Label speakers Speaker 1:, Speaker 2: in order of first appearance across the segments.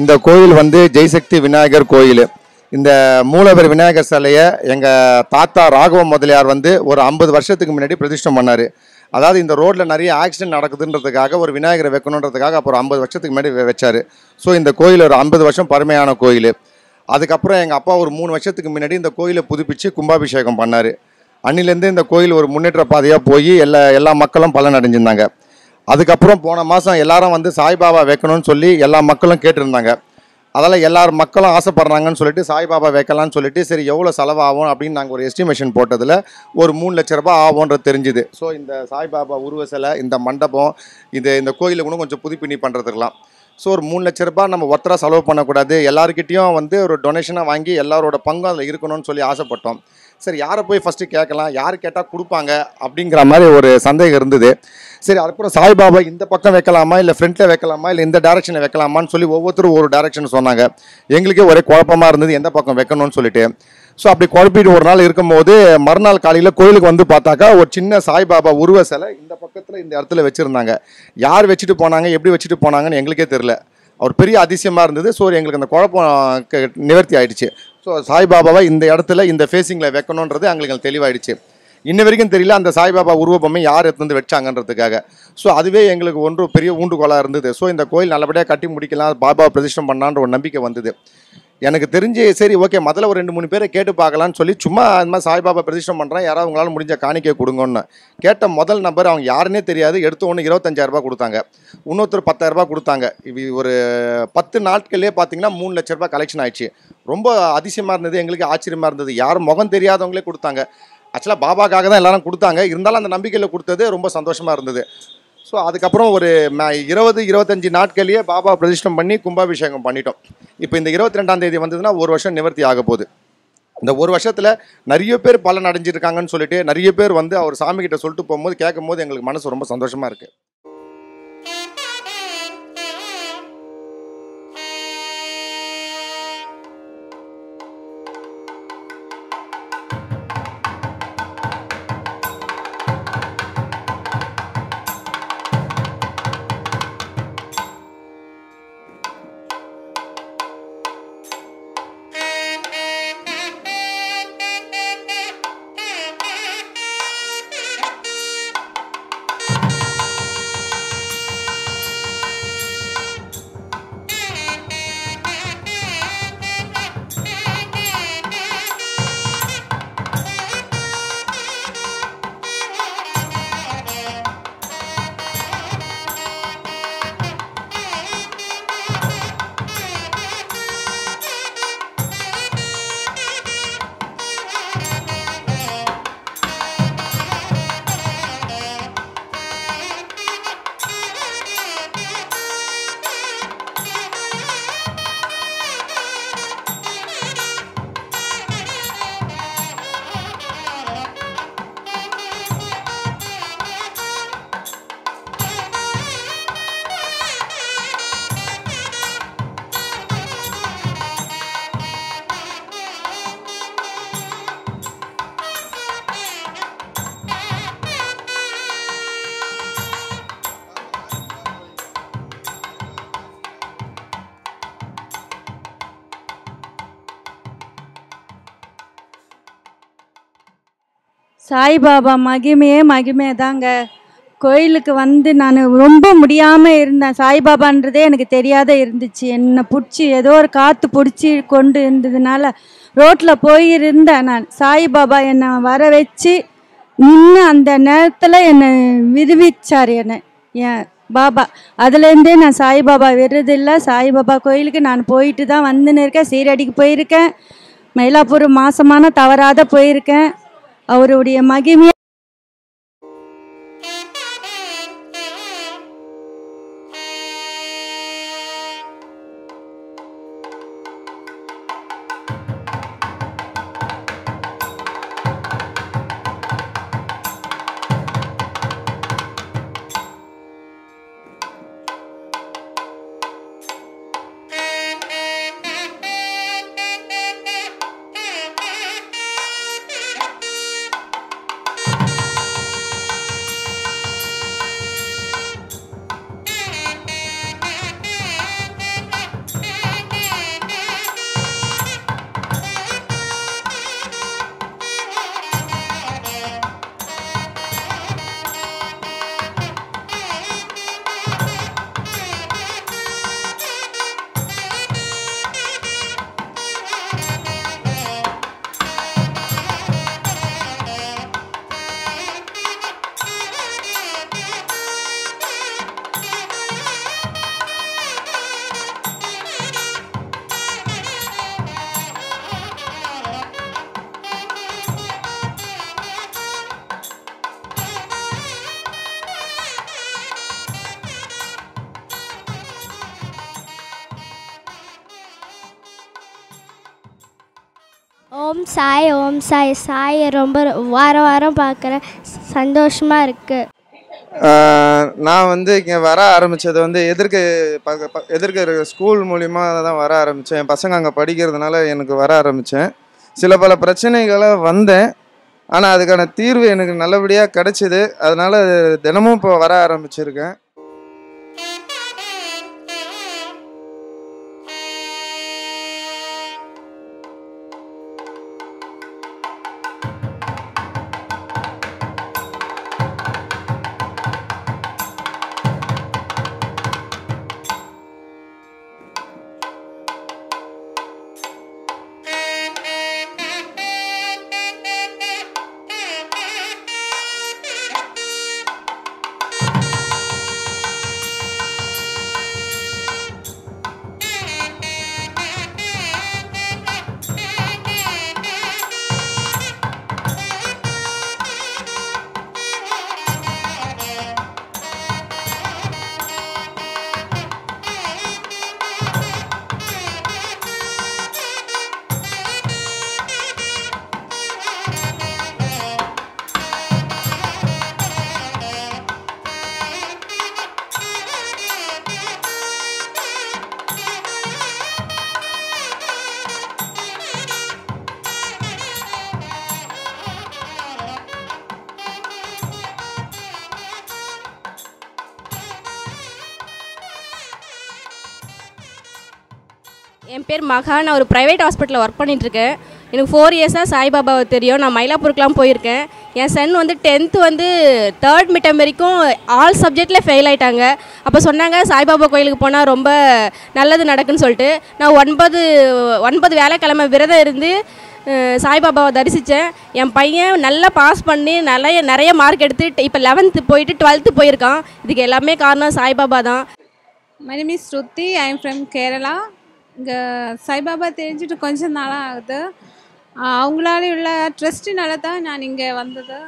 Speaker 1: இந்த கோயில் வந்து ஜெய்சக்தி விநாயகர் கோயில். இந்த மூலவர் விநாயகர் சிலையை எங்கள் தாத்தா ராகவ முதலியார் வந்து ஒரு ஐம்பது வருஷத்துக்கு முன்னாடி பிரதிஷ்டம் பண்ணார். அதாவது இந்த ரோட்டில் நிறைய ஆக்சிடென்ட் நடக்குதுன்றதுக்காக ஒரு விநாயகரை வைக்கணுன்றதுக்காக அப்புறம் ஐம்பது வருஷத்துக்கு முன்னாடி வச்சார். ஸோ இந்த கோயில் ஒரு ஐம்பது வருஷம் பழமையான கோயில். அதுக்கப்புறம் எங்கள் அப்பா ஒரு மூணு வருஷத்துக்கு முன்னாடி இந்த கோயிலை புதுப்பிச்சு கும்பாபிஷேகம் பண்ணார். அன்னிலேருந்து இந்த கோயில் ஒரு முன்னேற்ற பாதையாக போய் எல்லா எல்லா மக்களும் பலன் அடைஞ்சிருந்தாங்க அதுக்கப்புறம் போன மாதம் எல்லாரும் வந்து சாய்பாபா வைக்கணும்னு சொல்லி எல்லா மக்களும் கேட்டிருந்தாங்க. அதெல்லாம் எல்லார் மக்களும் ஆசைப்பட்றாங்கன்னு சொல்லிட்டு சாய்பாபா வைக்கலாம்னு சொல்லிட்டு சரி எவ்வளோ செலவாகும் அப்படின்னு நாங்கள் ஒரு எஸ்டிமேஷன் போட்டதில் ஒரு மூணு லட்ச ரூபா ஆகும்ன்றது தெரிஞ்சுது. ஸோ இந்த சாய்பாபா உருவ சிலை இந்த மண்டபம் இது இந்த கோயிலை கூட கொஞ்சம் புதுப்பினி பண்ணுறதுக்கலாம் ஸோ ஒரு மூணு லட்ச ரூபா நம்ம ஒருத்தராக செலவு பண்ணக்கூடாது. எல்லாருக்கிட்டேயும் வந்து ஒரு டொனேஷனாக வாங்கி எல்லாரோட பங்கும் அதில் இருக்கணும்னு சொல்லி ஆசைப்பட்டோம். சரி யாரை போய் ஃபஸ்ட்டு கேட்கலாம்? யார் கேட்டால் கொடுப்பாங்க? அப்படிங்கிற மாதிரி ஒரு சந்தேகம் இருந்தது. சரி அதுக்கப்புறம் சாய்பாபா இந்த பக்கம் வைக்கலாமா? இல்லை ஃப்ரண்ட்டில் வைக்கலாமா? இல்லை இந்த டேரெக்ஷனில் வைக்கலாமான்னு சொல்லி ஒவ்வொருத்தரும் ஒரு டேரெக்ஷன் சொன்னாங்க. எங்களுக்கே ஒரே குழப்பமாக இருந்தது எந்த பக்கம் வைக்கணும்னு சொல்லிட்டு. ஸோ அப்படி குழப்பிட்டு ஒரு நாள் இருக்கும்போது மறுநாள் காலையில் கோயிலுக்கு வந்து பார்த்தாக்கா ஒரு சின்ன சாய்பாபா உருவ சிலை இந்த பக்கத்தில் இந்த இடத்துல வச்சுருந்தாங்க. யார் வச்சுட்டு போனாங்க? எப்படி வச்சுட்டு போனாங்கன்னு எங்களுக்கே தெரில அவர் பெரிய அதிசயமாக இருந்தது. ஸோ எங்களுக்கு அந்த குழப்பம் க- நிவர்த்தி ஆயிடுச்சு. ஸோ சாய்பாபாவை இந்த இடத்துல இந்த ஃபேஸிங்கில் வைக்கணுன்றது எங்களுக்கு தெளிவாயிடுச்சு. இன்ன வரைக்கும் தெரியல அந்த சாய்பாபா உருவப்பமே யார் எடுத்து வந்து வச்சாங்கன்றதுக்காக. ஸோ அதுவே எங்களுக்கு ஒன்று பெரிய ஊண்டுகோலாக இருந்தது. ஸோ இந்த கோயில் நல்லபடியாக கட்டி முடிக்கலாம் பாபா பிரதிஷ்டம் பண்ணான்ற ஒரு நம்பிக்கை வந்தது. எனக்கு தெரிஞ்சு சரி ஓகே முதல்ல ஒரு ரெண்டு மூணு பேரை கேட்டு பார்க்கலான்னு சொல்லி சும்மா அந்த மாதிரி சாய்பாபா பிரதிஷ்டம் பண்ணுறேன் யாராவது உங்களால் முடிஞ்ச காணிக்கை கொடுங்கன்னு. கேட்ட முதல் நம்பர் அவங்க யாருன்னே தெரியாது எடுத்த ஒன்று இருபத்தஞ்சாயிரரூபா கொடுத்தாங்க. இன்னொருத்தர் பத்தாயிரரூபா கொடுத்தாங்க. இது ஒரு பத்து நாட்கள்லேயே பார்த்தீங்கன்னா மூணு லட்ச ரூபாய் கலெக்ஷன் ஆயிடுச்சு. ரொம்ப அதிசயமாக இருந்தது எங்களுக்கு ஆச்சரியமாக இருந்தது. யாரும் முகம் தெரியாதவங்களே கொடுத்தாங்க. ஆக்சுவலாக பாபாக்காக தான் எல்லாரும் கொடுத்தாங்க. இருந்தாலும் அந்த நம்பிக்கையில் கொடுத்தது ரொம்ப சந்தோஷமாக இருந்தது. ஸோ அதுக்கப்புறம் ஒரு இருபது இருபத்தஞ்சி நாட்கள்லேயே பாபா பிரதிஷ்டம் பண்ணி கும்பாபிஷேகம் பண்ணிட்டோம். இப்போ இந்த இருபத்தி ரெண்டாம் தேதி வந்ததுன்னா ஒரு வருஷம் நிவர்த்தி ஆக போகுது. இந்த ஒரு வருஷத்தில் நிறைய பேர் பலன் அடைஞ்சிருக்காங்கன்னு சொல்லிட்டு நிறைய பேர் வந்து அவர் சாமிக்கிட்ட சொல்லிட்டு போகும்போது கேட்கும்போது எங்களுக்கு மனசு ரொம்ப சந்தோஷமாக இருக்குது
Speaker 2: சாய்பாபா மகிமையே மகிமையே தாங்க கோயிலுக்கு வந்து நான் ரொம்ப முடியாமல் இருந்தேன். சாய்பாபான்றதே எனக்கு தெரியாத இருந்துச்சு. என்னை பிடிச்சி ஏதோ ஒரு காற்று பிடிச்சி கொண்டு இருந்ததுனால ரோட்டில் போயிருந்தேன் நான். சாய்பாபா என்னை வர வச்சு நின்று அந்த நேரத்தில் என்னை விதுவிச்சார் என்னை. என் பாபா. அதுலேருந்தே நான் சாய்பாபா விடுறதில்ல. சாய்பாபா கோயிலுக்கு நான் போயிட்டு தான் வந்துன்னு இருக்கேன். சீரடிக்கு போயிருக்கேன். மயிலாப்பூர் மாசமான தவறாத போயிருக்கேன். அவருடைய மகிமையை
Speaker 3: ஓம் சாய் ஓம் சாய். சாயை ரொம்ப வாரம் வாரம் பார்க்குறேன். சந்தோஷமாக இருக்குது
Speaker 4: நான் வந்து இங்கே வர ஆரம்பித்தது வந்து எதிர்க்க ப- எதிர்க்க இருக்க ஸ்கூல் மூலிமா தான் வர ஆரம்பித்தேன் என் பசங்க அங்கே படிக்கிறதுனால எனக்கு வர ஆரம்பித்தேன் சில பல பிரச்சனைகளை வந்தேன். ஆனால் அதுக்கான தீர்வு எனக்கு நல்லபடியாக கிடச்சிது. அதனால் தினமும் இப்போ வர ஆரம்பிச்சிருக்கேன்.
Speaker 5: என் பேர் மகா. நான் ஒரு ப்ரைவேட் ஹாஸ்பிட்டலில் ஒர்க் பண்ணிகிட்ருக்கேன் எனக்கு ஃபோர் இயர்ஸாக சாய்பாபாவை தெரியும். நான் மயிலாப்பூருக்குலாம் போயிருக்கேன். என் சன் வந்து டென்த்து வந்து தேர்ட் மிட்டம் வரைக்கும் ஆல் சப்ஜெக்டில் ஃபெயில் ஆயிட்டாங்க. அப்போ சொன்னாங்க சாய்பாபா கோயிலுக்கு போனால் ரொம்ப நல்லது நடக்குன்னு சொல்லிட்டு. நான் ஒன்பது ஒன்பது வேலைக்கிழமை விரதம் இருந்து சாய்பாபாவை தரிசித்தேன் என் பையன் நல்லா பாஸ் பண்ணி நிறைய நிறைய மார்க் எடுத்து இப்போ லெவன்த்து போயிட்டு டுவெல்த்து போயிருக்கான். இதுக்கு எல்லாமே காரணம் சாய்பாபா தான்.
Speaker 6: My Shruti is Shruti. Kerala. இங்கே சாய்பாபா தெரிஞ்சுட்டு கொஞ்சம் நாளாக ஆகுது ஆஹ் அவங்களால உள்ள ட்ரஸ்டினால தான் நான் இங்கே வந்தது.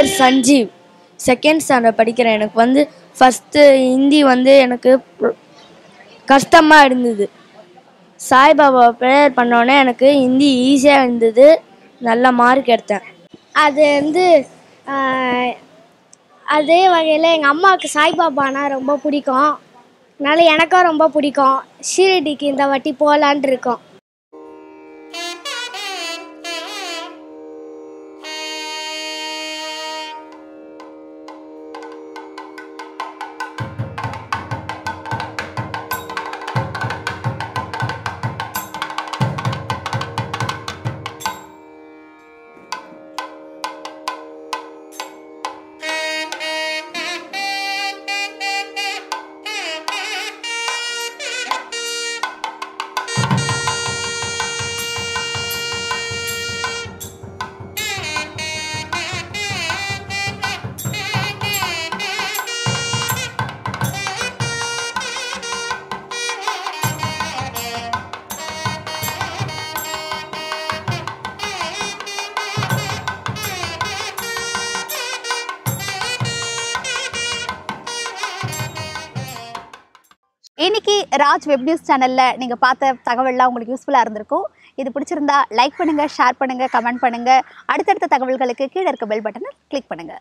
Speaker 3: பேர் சஞ்சீவ். செகண்ட் ஸ்டாண்டர்ட் படிக்கிறேன். எனக்கு வந்து ஃபஸ்ட்டு ஹிந்தி வந்து எனக்கு கஷ்டமாக இருந்தது. சாய்பாபா ப்ரேயர் பண்ணோன்னே எனக்கு ஹிந்தி ஈஸியாக இருந்தது. நல்ல மார்க் எடுத்தேன்.
Speaker 7: அது வந்து அதே வகையில் எங்கள் அம்மாவுக்கு சாய்பாபானா ரொம்ப பிடிக்கும். அதனால் எனக்கும் ரொம்ப பிடிக்கும். ஷீரடிக்கு இந்த வாட்டி போகலான் இருக்கோம்.
Speaker 8: இன்னைக்கு ராஜ் வெப் நியூஸ் சேனலில் நீங்கள் பார்த்த தகவல்லாம் உங்களுக்கு யூஸ்ஃபுல்லாக இருந்திருக்கும். இது பிடிச்சிருந்தா லைக் பண்ணுங்கள் ஷேர் பண்ணுங்கள் கமெண்ட் பண்ணுங்கள் அடுத்தடுத்த தகவல்களுக்கு கீழே இருக்க பெல் பட்டனை கிளிக் பண்ணுங்கள்